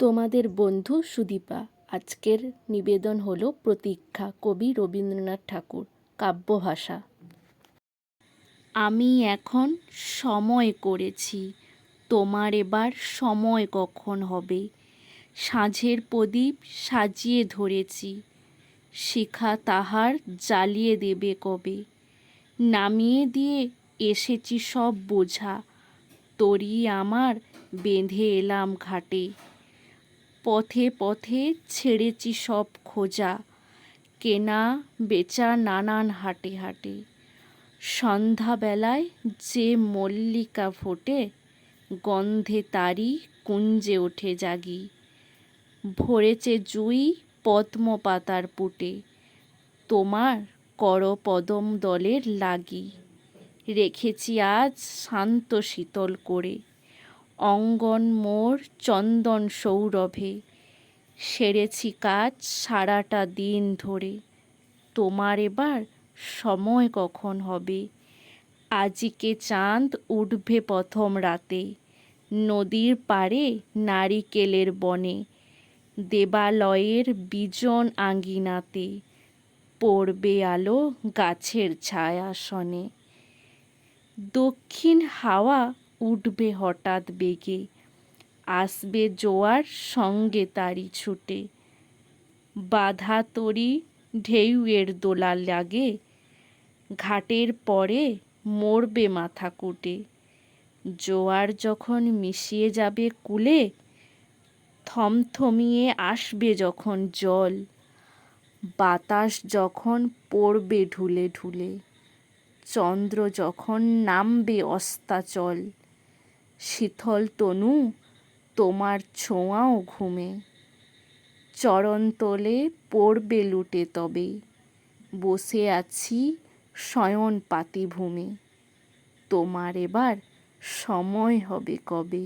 তোমাদের বন্ধু সুদীপা। আজকের নিবেদন হলো প্রতীক্ষা কবি রবীন্দ্রনাথ ঠাকুর কাব্যভাষা আমি এখন সময় করেছি, তোমার এবার সময় কখন হবে? সাঁঝের প্রদীপ সাজিয়ে ধরেছি, শিখা তাহার জ্বালিয়ে দেবে কবে? নামিয়ে দিয়ে এসেছি সব বোঝা, তরি আমার বেঁধে এলাম ঘাটে। পথে পথে ছেড়েছি সব খোঁজা, কেনা বেচা নানান হাটে হাটে। সন্ধ্যাবেলায় যে মল্লিকা ফোটে, গন্ধে তারি কুঞ্জে ওঠে জাগি। ভরেছে জুই পদ্ম পাতার পুটে, তোমার করপদম দলের লাগি। রেখেছি আজ শান্ত শীতল করে। অঙ্গন মোর চন্দন সৌরভে। সেরেছি কাজ সারাটা দিন ধরে। তোমার এবার সময় কখন হবে? আজিকে চাঁদ উঠবে প্রথম রাতে। নদীর পাড়ে নারিকেলের বনে। দেবালয়ের বিজন আঙ্গিনাতে। পড়বে আলো গাছের ছায়াসনে। দক্ষিণ হাওয়া উঠবে হঠাৎ বেগে। আসবে জোয়ার সঙ্গে তারি ছুটে। বাধা তরি ঢেউয়ের দোলা লাগে ঘাটের পরে মরবে মাথা কুটে। জোয়ার যখন মিশিয়ে যাবে কুলে, থমথমিয়ে আসবে যখন জল। বাতাস যখন পড়বে ঢুলে ঢুলে। চন্দ্র যখন নামবে অস্তাচল। শীতল তনু, তোমার ছোঁয়াও ঘুমে। চরণতলে পড়বে লুটে তবে, বসে আছি শয়ন পাতিভূমে তোমার এবার সময় হবে কবে?